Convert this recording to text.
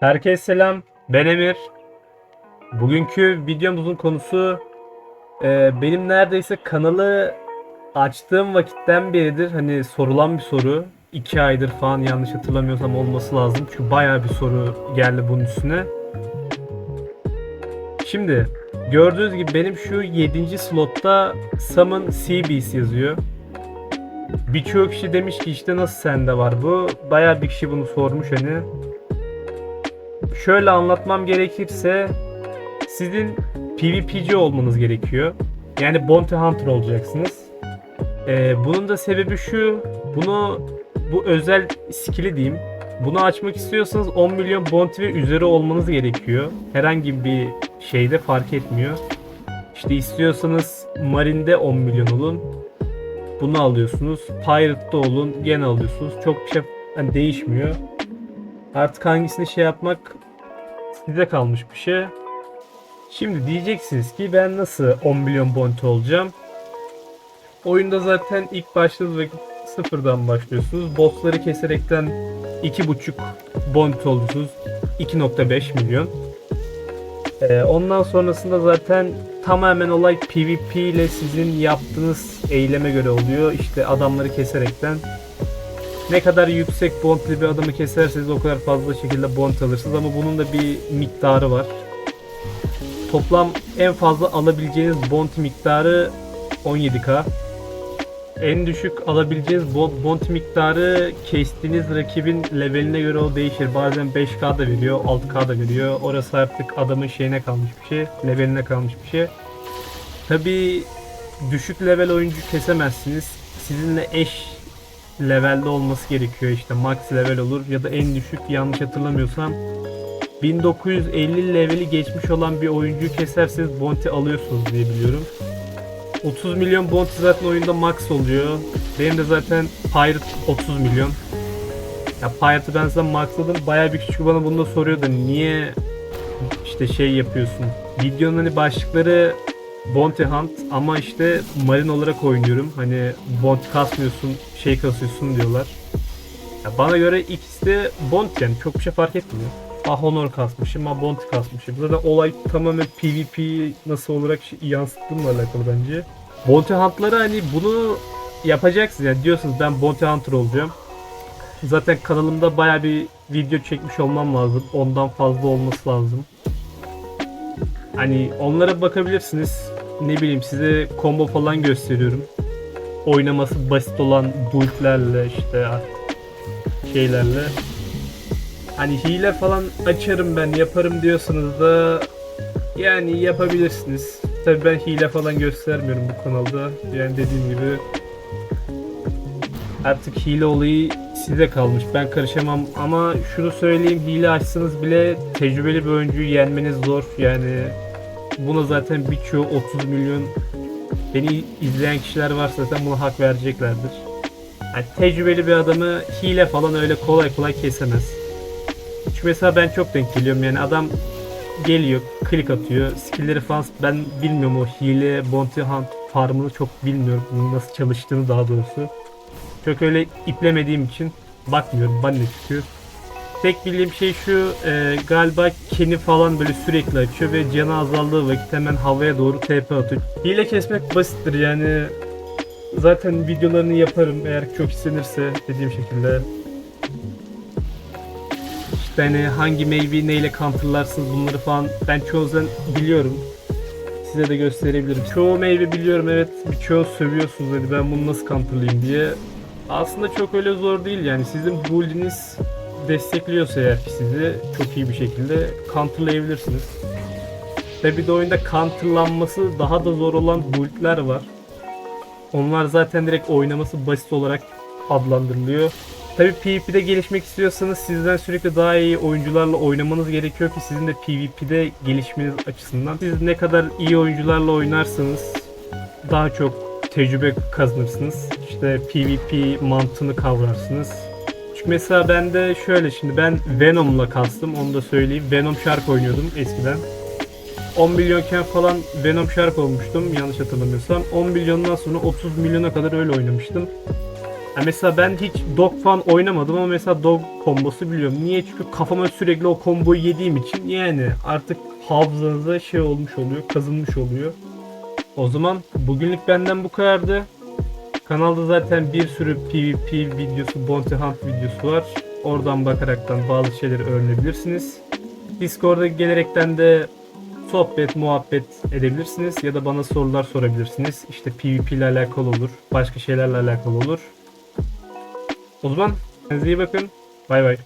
Herkese selam. Ben Emir. Bugünkü videomuzun konusu e, benim neredeyse kanalı açtığım vakitten beridir hani sorulan bir soru. 2 aydır falan yanlış hatırlamıyorsam olması lazım. Çünkü bayağı bir soru geldi bunun üstüne. Şimdi gördüğünüz gibi benim şu 7. slotta Summon Seabeast yazıyor. Birçok kişi demiş ki işte nasıl sende var bu. Bayağı bir kişi bunu sormuş hani şöyle anlatmam gerekirse sizin PvP'ci olmanız gerekiyor. Yani Bounty Hunter olacaksınız. Ee, bunun da sebebi şu. Bunu bu özel skill'i diyeyim. Bunu açmak istiyorsanız 10 milyon bounty ve üzeri olmanız gerekiyor. Herhangi bir şeyde fark etmiyor. İşte istiyorsanız Marine'de 10 milyon olun. Bunu alıyorsunuz. Pirate'da olun. Gene alıyorsunuz. Çok bir şey hani değişmiyor. Artık hangisini şey yapmak size kalmış bir şey. Şimdi diyeceksiniz ki ben nasıl 10 milyon bounty olacağım? Oyunda zaten ilk başladığınız vakit sıfırdan başlıyorsunuz. Bossları keserekten 2.5 bounty oluyorsunuz. 2.5 milyon. Ee, ondan sonrasında zaten tamamen olay PvP ile sizin yaptığınız eyleme göre oluyor. İşte adamları keserekten ne kadar yüksek bontli bir adamı keserseniz o kadar fazla şekilde bont alırsınız ama bunun da bir miktarı var. Toplam en fazla alabileceğiniz bont miktarı 17k. En düşük alabileceğiniz bo- bont miktarı kestiğiniz rakibin leveline göre o değişir. Bazen 5k da veriyor, 6k da veriyor. Orası artık adamın şeyine kalmış bir şey, leveline kalmış bir şey. Tabi düşük level oyuncu kesemezsiniz. Sizinle eş levelde olması gerekiyor işte max level olur ya da en düşük yanlış hatırlamıyorsam 1950 leveli geçmiş olan bir oyuncuyu keserseniz bounty alıyorsunuz diye biliyorum. 30 milyon bounty zaten oyunda max oluyor. Benim de zaten Pirate 30 milyon. Ya Pirate'ı ben zaten maxladım. Bayağı bir küçük bana bunu da soruyordu. Niye işte şey yapıyorsun? Videonun hani başlıkları Bounty Hunt ama işte Marine olarak oynuyorum. Hani bounty kasmıyorsun, şey kasıyorsun diyorlar. Ya bana göre ikisi de bounty yani çok bir şey fark etmiyor. Ha honor kasmışım, ha bounty kasmışım. Zaten olay tamamen PvP nasıl olarak şey- yansıttığımla alakalı bence. Bounty Hunt'ları hani bunu yapacaksınız yani diyorsunuz ben Bounty Hunter olacağım. Zaten kanalımda baya bir video çekmiş olmam lazım. Ondan fazla olması lazım. Hani onlara bakabilirsiniz. Ne bileyim size combo falan gösteriyorum. Oynaması basit olan build'lerle işte şeylerle. Hani hile falan açarım ben yaparım diyorsanız da yani yapabilirsiniz. Tabii ben hile falan göstermiyorum bu kanalda. Yani dediğim gibi artık hile olayı size kalmış. Ben karışamam ama şunu söyleyeyim hile açsanız bile tecrübeli bir oyuncuyu yenmeniz zor. Yani buna zaten birçoğu 30 milyon beni izleyen kişiler varsa zaten buna hak vereceklerdir. Yani tecrübeli bir adamı hile falan öyle kolay kolay kesemez. Çünkü mesela ben çok denk geliyorum yani adam geliyor, klik atıyor, skill'leri falan ben bilmiyorum o hile, bounty hunt farmını çok bilmiyorum bunun nasıl çalıştığını daha doğrusu. Çok öyle iplemediğim için bakmıyorum, bana ne çıkıyor. Tek bildiğim şey şu e, galiba Ken'i falan böyle sürekli açıyor ve canı azaldığı vakit hemen havaya doğru TP atıyor. Hile kesmek basittir yani zaten videolarını yaparım eğer çok istenirse dediğim şekilde. İşte hangi meyveyi neyle counterlarsınız bunları falan ben çoğu zaman biliyorum. Size de gösterebilirim. Çoğu meyve biliyorum evet birçoğu sövüyorsunuz hani ben bunu nasıl counterlayayım diye. Aslında çok öyle zor değil yani sizin build'iniz destekliyorsa eğer ki sizi çok iyi bir şekilde counterlayabilirsiniz. Bir de oyunda counterlanması daha da zor olan build'ler var. Onlar zaten direkt oynaması basit olarak adlandırılıyor. Tabi PvP'de gelişmek istiyorsanız sizden sürekli daha iyi oyuncularla oynamanız gerekiyor ki sizin de PvP'de gelişmeniz açısından. Siz ne kadar iyi oyuncularla oynarsanız daha çok tecrübe kazanırsınız. İşte PvP mantığını kavrarsınız. Çünkü mesela ben de şöyle şimdi ben Venom'la kastım onu da söyleyeyim. Venom Shark oynuyordum eskiden. 10 milyonken falan Venom Shark olmuştum yanlış hatırlamıyorsam. 10 milyondan sonra 30 milyona kadar öyle oynamıştım. Ha mesela ben hiç dog falan oynamadım ama mesela dog kombosu biliyorum. Niye? Çünkü kafama sürekli o komboyu yediğim için yani artık hafızanıza şey olmuş oluyor, kazınmış oluyor. O zaman bugünlük benden bu kadardı. Kanalda zaten bir sürü PvP videosu, Bounty Hunt videosu var. Oradan bakaraktan bazı şeyleri öğrenebilirsiniz. Discord'a gelerekten de sohbet, muhabbet edebilirsiniz ya da bana sorular sorabilirsiniz. İşte PvP ile alakalı olur, başka şeylerle alakalı olur. O zaman kendinize iyi bakın. Bay bay.